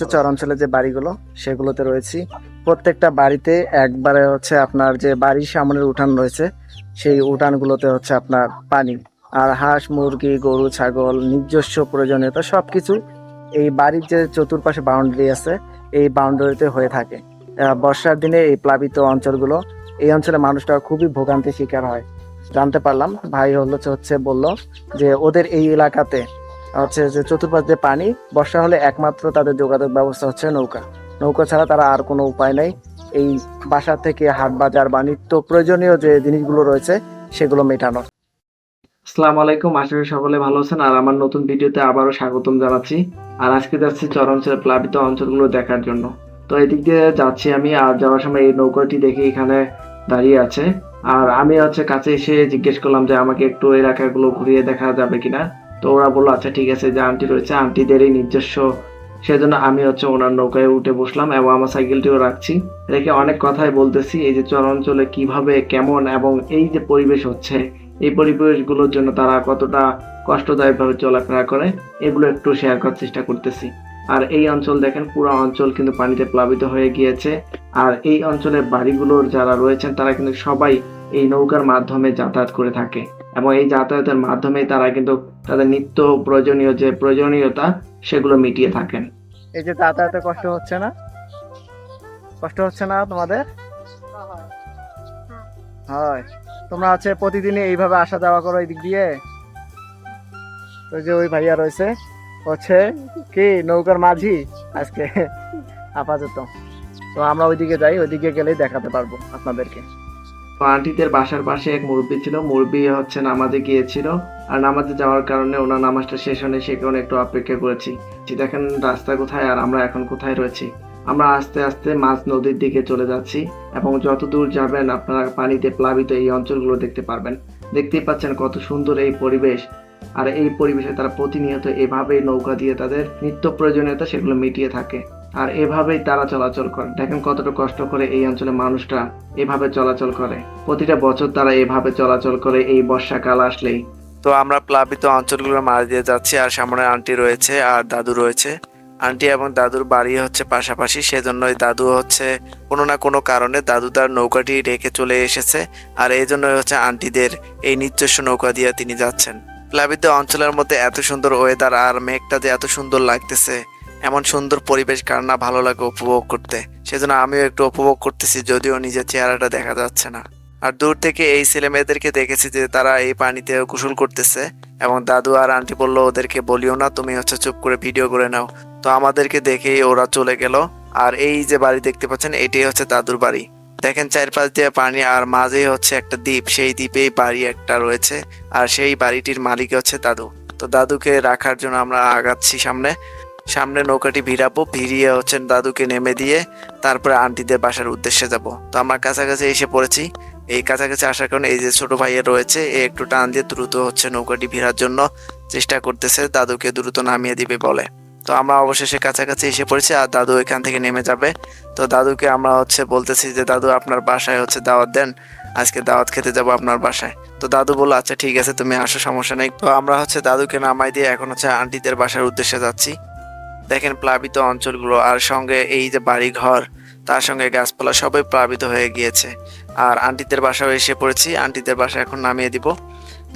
হচ্ছে চরাঞ্চলে যে বাড়িগুলো, সেগুলোতে রয়েছি। প্রত্যেকটা বাড়িতে একবারে হচ্ছে আপনার যে বাড়ির সামনের উঠান রয়েছে, সেই উঠানগুলোতে হচ্ছে আপনার পানি। আর হাঁস, মুরগি, গরু, ছাগল, নিজস্ব প্রয়োজনীয়তা সবকিছু এই বাড়ির যে চতুর্পাশে বাউন্ডারি আছে, এই বাউন্ডারিতে হয়ে থাকে। বর্ষার দিনে এই প্লাবিত অঞ্চলগুলো, এই অঞ্চলে মানুষটা খুবই ভোগান্তির শিকার হয়। জানতে পারলাম, ভাই হলো হচ্ছে বলল যে ওদের এই এলাকাতে হচ্ছে যে চতুর্পাশ দিয়ে পানি, বর্ষা হলে একমাত্র তাদের যোগাযোগ ব্যবস্থা হচ্ছে নৌকা। নৌকা ছাড়া তারা আর কোনো উপায় নেই। এই বাসা থেকে হাট বাজার বা নিত্য প্রয়োজনীয় যে জিনিসগুলো রয়েছে, সেগুলো মেটানোর আসসালামু আলাইকুম, আশা করি সকলে ভালো আছেন। আর আমার নতুন ভিডিওতে আবারও স্বাগতম জানাচ্ছি। আর আজকে যাচ্ছি চরাঞ্চলের প্লাবিত অঞ্চলগুলো দেখার জন্য। তো এদিক দিয়ে যাচ্ছি আমি, আর যাওয়ার সময় এই নৌকাটি দেখে এখানে দাঁড়িয়ে আছে। আর আমি হচ্ছে কাছে এসে জিজ্ঞেস করলাম যে আমাকে একটু এলাকাগুলো ঘুরিয়ে দেখা যাবে কিনা। তো ওরা বলল আচ্ছা ঠিক আছে, যে আন্টি রয়েছে, আন্টিদেরই নিজস্ব। সেজন্য আমি হচ্ছে ওনার নৌকায় উঠে বসলাম এবং আমার সাইকেলটিও রাখছি। রেখে অনেক কথাই বলতেছি, এই যে চরাঞ্চলে কীভাবে, কেমন এবং এই যে পরিবেশ হচ্ছে, এই পরিবেশগুলোর জন্য তারা কতটা কষ্টদায়কভাবে চলাফেরা করে, এগুলো একটু শেয়ার করার চেষ্টা করতেছি। আর এই অঞ্চল দেখেন, পুরো অঞ্চল কিন্তু পানিতে প্লাবিত হয়ে গিয়েছে। আর এই অঞ্চলের বাড়িগুলোর যারা রয়েছেন, তারা কিন্তু সবাই এই নৌকার মাধ্যমে যাতায়াত করে থাকে। এবং এই যাতায়াতের মাধ্যমেই তারা কিন্তু তাদের নিত্য প্রয়োজনীয় যে প্রয়োজনীয়তা সেগুলো মিটিয়ে থাকেন। এই যে যাতায়াতে কষ্ট হচ্ছে না? কষ্ট হচ্ছে না তোমাদের? হয়। তোমরা হচ্ছে প্রতিদিনই এইভাবে আসা যাওয়া করো এই দিক দিয়ে? ওই যে ওই ভাইয়া রয়েছে হচ্ছে কি নৌকার মাঝি? আজকে আপাতত। তো আমরা ওইদিকে যাই ওইদিকে গেলেই দেখাতে পারব আপনাদেরকে। আন্টিদের বাসার পাশে এক মুরব্বী ছিল মুরব্বী হচ্ছে নামাজে গিয়েছিল। আর নামাজে যাওয়ার কারণে ওনার নামাজটা শেষ হলে সে কারণে একটু অপেক্ষা করেছি। যে দেখেন রাস্তা কোথায় আর আমরা এখন কোথায় রয়েছি। আমরা আস্তে আস্তে মাঝ নদীর দিকে চলে যাচ্ছি এবং যত দূর যাবেন আপনারা পানিতে প্লাবিত এই অঞ্চলগুলো দেখতে পারবেন। দেখতেই পাচ্ছেন কত সুন্দর এই পরিবেশ। আর এই পরিবেশে তারা প্রতিনিয়ত এভাবেই নৌকা দিয়ে তাদের নিত্য প্রয়োজনীয়তা সেগুলো মিটিয়ে থাকে। আর এভাবেই তারা চলাচল করে। দেখেন কতটা কষ্ট করে এই অঞ্চলে মানুষটা এভাবে চলাচল করে। প্রতিটা বছর তারা এভাবে চলাচল করে এই বর্ষাকাল আসলেই। তো আমরা প্লাবিত অঞ্চলগুলোর মাঝ দিয়ে যাচ্ছি, আর সামনে আন্টি রয়েছে আর দাদু রয়েছে। আন্টি এবং দাদুর বাড়ি হচ্ছে পাশাপাশি, সেজন্যই দাদু হচ্ছে কোনো না কোনো কারণে দাদু তার নৌকাটি রেখে চলে এসেছে, আর এই জন্যই হচ্ছে আন্টিদের এই নিজস্ব নৌকা দিয়ে তিনি যাচ্ছেন। প্লাবিত অঞ্চলের মধ্যে এত সুন্দর ওয়েদার আর মেঘটা যে এত সুন্দর লাগতেছে, এমন সুন্দর পরিবেশ কার না ভালো লাগে উপভোগ করতে। সেজন্য আমিও একটু উপভোগ করতেছি, যদিও নিজের চেহারাটা দেখা যাচ্ছে না। আর দূর থেকে এই ছেলে মেয়েদেরকে দেখেছি যে তারা এই পানিতে গোসল করতেছে এবং দাদু আর আন্টি বলল, ওদেরকে বলিও না, তুমি হচ্ছে চুপ করে ভিডিও করে নাও। তো আমাদেরকে দেখেই ওরা চলে গেল। আর এই যে বাড়ি দেখতে পাচ্ছেন, এটাই হচ্ছে দাদুর বাড়ি। দেখেন চারপাশ দিয়ে পানি, আর মাঝেই হচ্ছে একটা দ্বীপ। সেই দ্বীপেই বাড়ি একটা রয়েছে, আর সেই বাড়িটির মালিক হচ্ছে দাদু। তো দাদুকে রাখার জন্য আমরা আগাচ্ছি সামনে। সামনে নৌকাটি ভিড়াবো, ভিড়িয়ে হচ্ছেন দাদুকে নেমে দিয়ে তারপরে আন্টিদের বাসার উদ্দেশ্যে যাব। তো আমার কাছাকাছি এসে পড়েছি। এই কাছাকাছি আসার কারণে এই যে ছোট ভাইয়ের রয়েছে, এ একটু টান দিয়ে দ্রুত হচ্ছে নৌকাটি ভিড়ার জন্য চেষ্টা করতেছে। দাদুকে দ্রুত নামিয়ে দিবে বলে। তো আমরা অবশেষে কাছাকাছি এসে পড়েছি আর দাদু এখান থেকে নেমে যাবে। তো দাদুকে আমরা হচ্ছে বলতেছি যে, দাদু, আপনার বাসায় হচ্ছে দাওয়াত দেন। আজকে দাওয়াত খেতে যাব আপনার বাসায়। তো দাদু বলল আচ্ছা ঠিক আছে, তুমি আসো, সমস্যা নেই। তো আমরা হচ্ছে দাদুকে নামাই দিয়ে এখন হচ্ছে আন্টিদের বাসার উদ্দেশ্যে যাচ্ছি। দেখেন প্লাবিত অঞ্চলগুলো আর সঙ্গে এই যে বাড়ি ঘর তার সঙ্গে গাছপালা সবই প্লাবিত হয়ে গিয়েছে। আর আন্টিদের বাসাও এসে পড়েছি। আন্টিদের বাসা এখন নামিয়ে দিব।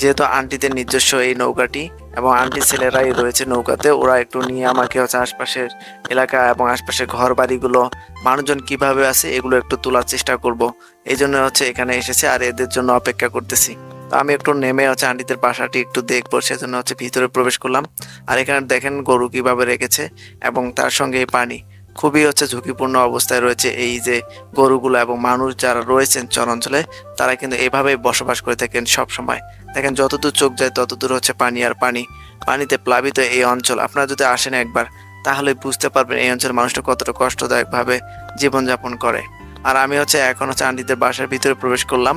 যেহেতু আন্টিদের নিজস্ব এই নৌকাটি এবং আন্টি ছেলেরাই রয়েছে নৌকাতে, ওরা একটু নিয়ে আমাকে হচ্ছে আশপাশের এলাকা এবং আশপাশের ঘর বাড়িগুলো মানুষজন কীভাবে আছে এগুলো একটু তোলার চেষ্টা করব। এই জন্য হচ্ছে এখানে এসেছে আর এদের জন্য অপেক্ষা করতেছি। তো আমি একটু নেমে হচ্ছে আন্টিদের বাসাটি একটু দেখব, সেজন্য হচ্ছে ভিতরে প্রবেশ করলাম। আর এখানে দেখেন গরু কীভাবে রেখেছে এবং তার সঙ্গে পানি। খুবই হচ্ছে ঝুঁকিপূর্ণ অবস্থায় রয়েছে এই যে গরুগুলো এবং মানুষ যারা রয়েছেন চরাঞ্চলে, তারা কিন্তু এভাবেই বসবাস করে থাকেন সব সময় দেখেন, যতদূর চোখ যায়, ততদূর হচ্ছে পানি আর পানি, পানিতে প্লাবিত এই অঞ্চল। আপনারা যদি আসেন একবার, তাহলে বুঝতে পারবেন এই অঞ্চলের মানুষটা কতটা কষ্টদায়কভাবে জীবনযাপন করে। আর আমি হচ্ছে এখন হচ্ছে আন্টিদের বাসার ভিতরে প্রবেশ করলাম।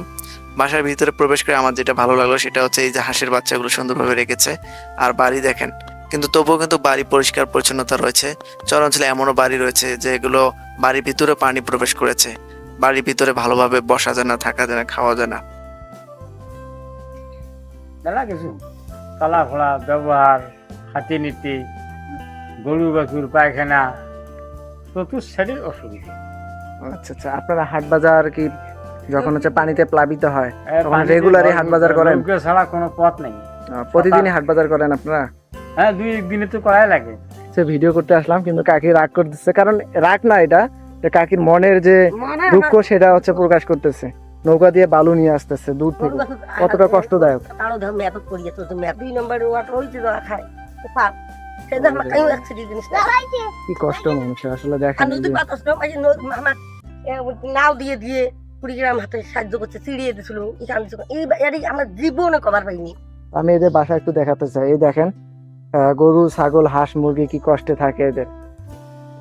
বাসার ভিতরে প্রবেশ করে আমার যেটা ভালো লাগল, সেটা হচ্ছে এই যে হাঁসের বাচ্চাগুলো সুন্দরভাবে রেখেছে। আর বাড়ি দেখেন কিন্তু তবুও কিন্তু বাড়ি পরিষ্কার পরিচ্ছন্নতা রয়েছে। চরাঞ্চলে এমনও বাড়ি রয়েছে যেগুলো বাড়ির ভিতরে পানি প্রবেশ করেছে। বাড়ির ভিতরে ভালোভাবে বসা যায় না থাকা যায় না খাওয়া যায় না। মেলা কিছু? চলাফেরা ব্যবহার হাতি নীতি গরু বাছুর পায়খানা অসুবিধা। আচ্ছা আচ্ছা আপনারা হাট বাজার কি যখন হচ্ছে পানিতে প্লাবিত হয় তখন জল- হাট বাজার করেন? ছাড়া কোনো পথ নেই। প্রতিদিনই হাট বাজার করেন আপনারা? হ্যাঁ দুই একদিনে তো করাই লাগে। সে ভিডিও করতে আসলাম কিন্তু কাকি রাগ করতেছে কারণ রাগ না এটা যে কাকির মনের যে দুঃখ সেটা হচ্ছে প্রকাশ করতেছে। নৌকা দিয়ে বালু নিয়ে আসতেছে দূর থেকে। কতটা কষ্টদায়ক। কি কষ্ট মানুষের আসলে আর দেখেন নাও দিয়ে দিয়ে কুড়িগ্রাম হাতে সাহায্য করছে চিড়িয়ে দিছিল এখান থেকে এই আমার জীবনে কভার পাইনি। আমি এদের বাসা একটু দেখাতে চাই। এই দেখেন গরু, ছাগল, হাঁস, মুরগি কি কষ্টে থাকে এদের?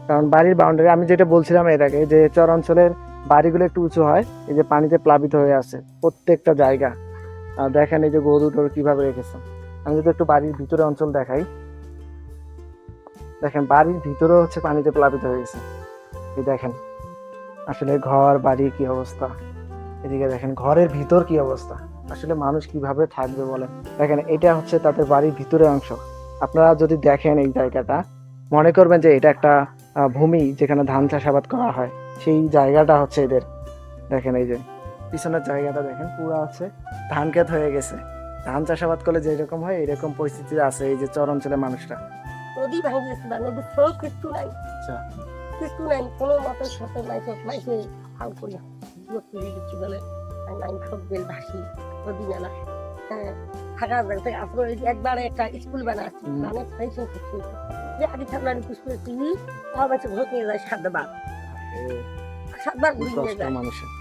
কারণ বাড়ির বাউন্ডারি আমি যেটা বলছিলাম এর আগে, যে চর অঞ্চলের বাড়িগুলো একটু উঁচু হয়, এই যে পানিতে প্লাবিত হয়ে আছে প্রত্যেকটা জায়গা। আর দেখেন এই যে গরু টরু কীভাবে রেখেছে। আমি যদি একটু বাড়ির ভিতরে অঞ্চল দেখাই। দেখেন, বাড়ির ভিতরে হচ্ছে পানিতে প্লাবিত হয়ে গেছে। এই দেখেন, আসলে ঘর, বাড়ি কি অবস্থা? এদিকে দেখেন, ঘরের ভিতর কি অবস্থা? আসলে মানুষ কীভাবে থাকবে বলেন? দেখেন, এটা হচ্ছে তাদের বাড়ির ভিতরের অংশ। আপনারা যদি দেখেন এই জায়গাটা মনে করবেন যে এটা একটা ভূমি যেখানে ধান চাষাবাদ করা হয়। সেই জায়গাটা হচ্ছে এদের। দেখেন এই যে পিছনের জায়গাটা দেখেন পুরো হচ্ছে ধান ক্ষেত হয়ে গেছে। ধান চাষাবাদ করলে যেরকম হয় এরকম পরিস্থিতি আছে এই যে চর অঞ্চলের মানুষরা। নদী ভাঙি গেছে বা নদীর স্রোত কিছু নাই। আচ্ছা। কিছু নাই কোনো মতো সাথে নাই সব মাইসে হাল করি। বিরক্ত গেছি বলে নাই সব বেল ভাসি নদী নালা থাকা। যাচ্ছে আসলে একবার একটা স্কুল বানাচ্ছি মানে করছি যে আগে থাকলে স্কুলে টিভি আমার বাচ্চা ঘর নিয়ে যায় সাতবার। সাতবার ঘুরে নিয়ে যায়।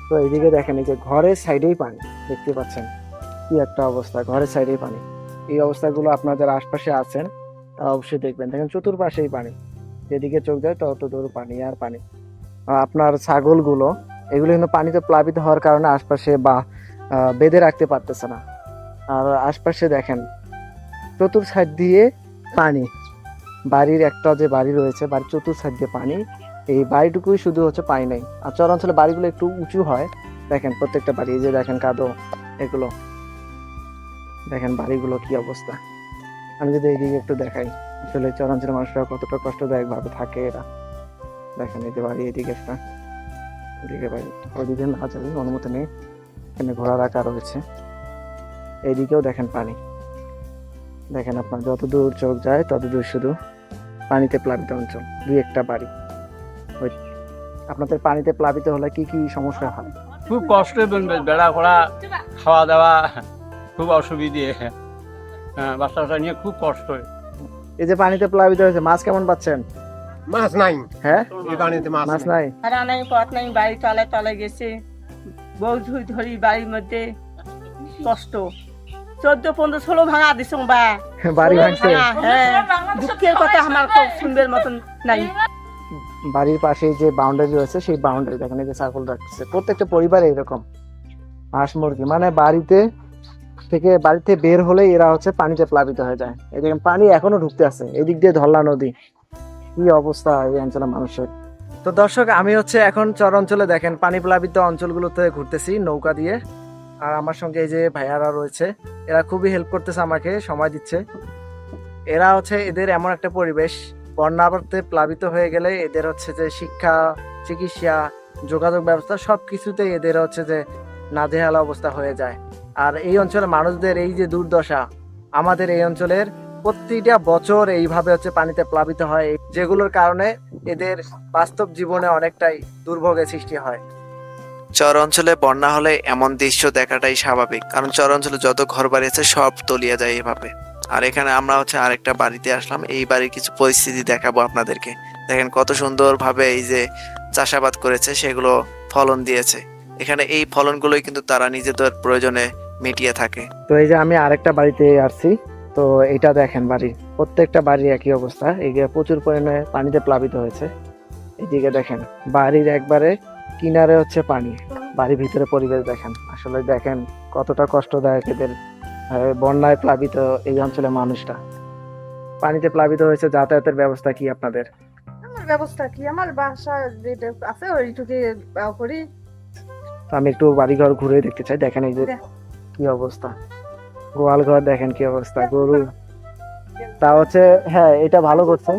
তো এইদিকে দেখেন এই যে ঘরের সাইডেই পানি দেখতে পাচ্ছেন কি একটা অবস্থা ঘরের সাইডেই পানি। এই অবস্থাগুলো আপনার যারা আশপাশে আছেন তারা অবশ্যই দেখবেন। দেখেন চতুর্পাশেই পানি যেদিকে চোখ যায় তত দূর পানি আর পানি। আপনার ছাগলগুলো এগুলো কিন্তু পানিতে প্লাবিত হওয়ার কারণে আশপাশে বা বেঁধে রাখতে পারতেছে না। আর আশপাশে দেখেন, চতুর সাইড দিয়ে পানি। বাড়ির একটা যে বাড়ি রয়েছে, বাড়ির চতুর সাইড দিয়ে পানি। এই বাড়িটুকুই শুধু হচ্ছে পাই নাই। আর চর অঞ্চলে বাড়িগুলো একটু উঁচু হয়। দেখেন প্রত্যেকটা বাড়ি যে দেখেন কাদো, এগুলো। দেখেন বাড়িগুলো কি অবস্থা। আমি যদি এইদিকে একটু দেখাই, আসলে চর অঞ্চলের মানুষরা কতটা কষ্টদায়ক ভাবে থাকে এরা। দেখেন এই যে বাড়ি, এদিকে একটা ওদিকে বাড়ি। ওইদিকে না যাবে, অনুমতি নেই। এখানে ঘোড়া রাখা রয়েছে। এইদিকেও দেখেন পানি। দেখেন আপনার যত দূর চোখ যায় তত দূর শুধু পানিতে প্লাবিত অঞ্চল দুই একটা বাড়ি। ওই আপনাদের পানিতে প্লাবিত হলে কি কি সমস্যা হয়? খুব কষ্ট বেড়া করা খাওয়া দাওয়া খুব অসুবিধে। হ্যাঁ বাচ্চা বাচ্চা নিয়ে খুব কষ্ট। এই যে পানিতে প্লাবিত হয়েছে মাছ কেমন পাচ্ছেন? মাছ নাই। হ্যাঁ? এই পানিতে মাছ মাছ নাই। আর নাই পথ নাই বাড়ি তলে তলে গেছে। বউ ধরি বাড়ির মধ্যে। কষ্ট। চোদ্দ পনেরো ষোলো ভাঙা দিছ বা বাড়ি ভাঙছে? হ্যাঁ। দুঃখের কথা আমার খুব শুনবার মতন নাই। বাড়ির পাশে যে বাউন্ডারি রয়েছে সেই বাউন্ডারি দেখেন এই যে সার্কেল রাখছে। প্রত্যেকটা পরিবারে এরকম। হাঁস মুরগি মানে বাড়িতে থেকে বাড়িতে বের হলেই এরা হচ্ছে পানিতে প্লাবিত হয়ে যায়। এই দেখেন পানি এখনও ঢুকতে আছে। এদিক দিয়ে ধরলা নদী। কি অবস্থা এই অঞ্চলের মানুষের। তো দর্শক আমি হচ্ছে এখন চর অঞ্চলে দেখেন পানি প্লাবিত অঞ্চলগুলোতে ঘুরতেছি নৌকা দিয়ে। আর আমার সঙ্গে এই যে ভাইয়ারা রয়েছে, এরা খুবই হেল্প করতেছে আমাকে, সময় দিচ্ছে। এরা হচ্ছে এদের এমন একটা পরিবেশ বন্যাতে প্লাবিত হয়ে গেলে এদের হচ্ছে যে শিক্ষা, চিকিৎসা, যোগাযোগ ব্যবস্থা সব কিছুতেই এদের হচ্ছে যে নাজেহাল অবস্থা হয়ে যায়। আর এই অঞ্চলের মানুষদের এই যে দুর্দশা, আমাদের এই অঞ্চলের প্রতিটা বছর এইভাবে হচ্ছে পানিতে প্লাবিত হয়, যেগুলোর কারণে এদের বাস্তব জীবনে অনেকটাই দুর্ভোগের সৃষ্টি হয়। চর অঞ্চলে বন্যা হলে এমন দৃশ্য দেখাটাই স্বাভাবিক, কারণ চর অঞ্চলে যত ঘর বাড়ি আছে সব তলিয়ে যায় এভাবে। আর এখানে আমরা হচ্ছে আরেকটা বাড়িতে আসলাম, এই বাড়ির কিছু পরিস্থিতি দেখাবো আপনাদেরকে। দেখেন কত সুন্দরভাবে এই যে চাষাবাদ করেছে, সেগুলো ফলন দিয়েছে। এখানে এই ফলনগুলোই কিন্তু তারা নিজেদের প্রয়োজনে মিটিয়ে থাকে। তো এই যে আমি আরেকটা বাড়িতে আসছি, তো এটা দেখেন বাড়ি। প্রত্যেকটা বাড়ির একই অবস্থা এদিকে প্রচুর পরিমাণে পানিতে প্লাবিত হয়েছে। এদিকে দেখেন, বাড়ির একবারে কিনারে হচ্ছে পানি। বাড়ির ভিতরে পরিবেশ দেখেন। আসলে দেখেন কতটা কষ্টদায়ক এদের বন্যায় প্লাবিত এই অঞ্চলের মানুষটা। পানিতে প্লাবিত হয়েছে যাতায়াতের ব্যবস্থা কি আপনাদের? আমার ব্যবস্থা কি? আমার বাসা যেটা আছে ওইটুকু করি। আমি একটু বাড়িঘর ঘুরে দেখতে চাই। দেখেন এই যে দেখ। কি অবস্থা। গোয়াল ঘর দেখেন কি অবস্থা। গরু তা হচ্ছে হ্যাঁ এটা ভালো করছে।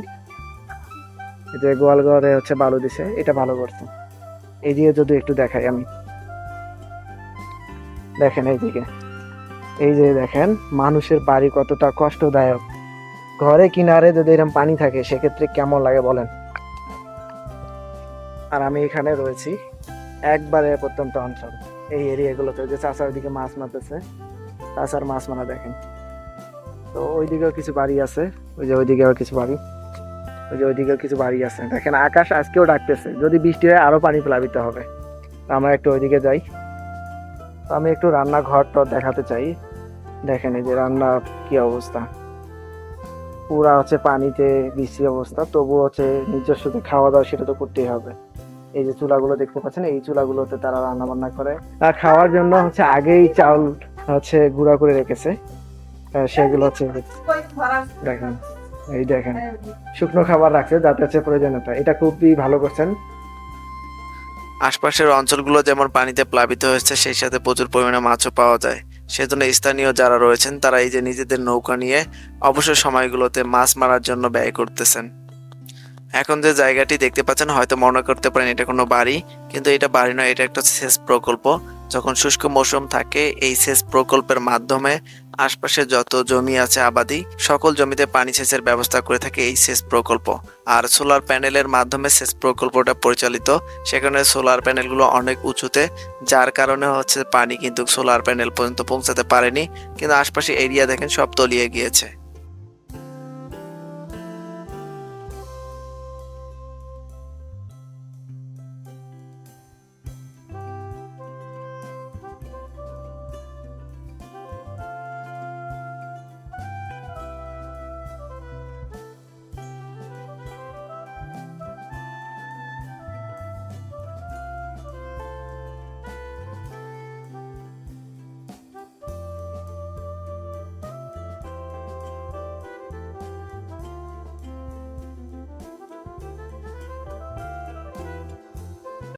যে গোয়াল ঘরে হচ্ছে বালু দিছে এটা ভালো করছে। এই দিয়ে যদি একটু দেখাই আমি। দেখেন এইদিকে। এই যে দেখেন, মানুষের বাড়ি কতটা কষ্টদায়ক। ঘরে কিনারে যদি এরকম পানি থাকে, সেক্ষেত্রে কেমন লাগে বলেন? আর আমি এখানে রয়েছি একবারে প্রত্যন্ত অঞ্চল। এই এরিয়াগুলোতে যে চাষার দিকে মাছ মারতেছে। চাষার মাছ মারা দেখেন। তো ওইদিকেও কিছু বাড়ি আছে, ওই যে ওইদিকেও কিছু বাড়ি। ওই যে ওইদিকেও কিছু বাড়ি আছে। দেখেন আকাশ আজকেও ডাকতেছে যদি বৃষ্টি হয় আরও পানি প্লাবিত হবে। আমরা একটু ওইদিকে যাই। তো আমি একটু রান্নাঘর টর দেখাতে চাই। দেখেন এই যে রান্নার কি অবস্থা। পুরা হচ্ছে পানিতে বৃষ্টি অবস্থা তবু হচ্ছে নিজস্ব যে খাওয়া দাওয়া সেটা তো করতেই হবে। এই যে চুলাগুলো দেখতে পাচ্ছেন এই চুলাগুলোতে তারা রান্না বান্না করে। আর খাওয়ার জন্য হচ্ছে আগেই চাউল হচ্ছে গুঁড়া করে রেখেছে। সেগুলো হচ্ছে দেখেন। এই দেখেন, শুকনো খাবার রাখছে, যাতে হচ্ছে প্রয়োজনীয়তা। এটা খুবই ভালো করছেন। আশপাশের অঞ্চলগুলো যেমন পানিতে প্লাবিত হয়েছে, সেই সাথে প্রচুর পরিমাণে মাছও পাওয়া যায়। সেজন্য স্থানীয় যারা রয়েছেন, তারা এই যে নিজেদের নৌকা নিয়ে অবসর সময়গুলোতে মাছ মারার জন্য ব্যয় করতেছেন। এখন যে জায়গাটি দেখতে পাচ্ছেন, হয়তো মনে করতে পারেন এটা কোনো বাড়ি, কিন্তু এটা বাড়ি নয়, এটা একটা সেচ প্রকল্প। যখন শুষ্ক মৌসুম থাকে, এই সেচ প্রকল্পের মাধ্যমে আশপাশে যত জমি আছে আবাদি, সকল জমিতে পানি সেচের ব্যবস্থা করে থাকে এই সেচ প্রকল্প। আর সোলার প্যানেলের মাধ্যমে সেচ প্রকল্পটা পরিচালিত। সেখানে সোলার প্যানেলগুলো অনেক উঁচুতে, যার কারণে হচ্ছে পানি কিন্তু সোলার প্যানেল পর্যন্ত পৌঁছাতে পারেনি। কিন্তু আশপাশে এরিয়া দেখেন, সব তলিয়ে গিয়েছে।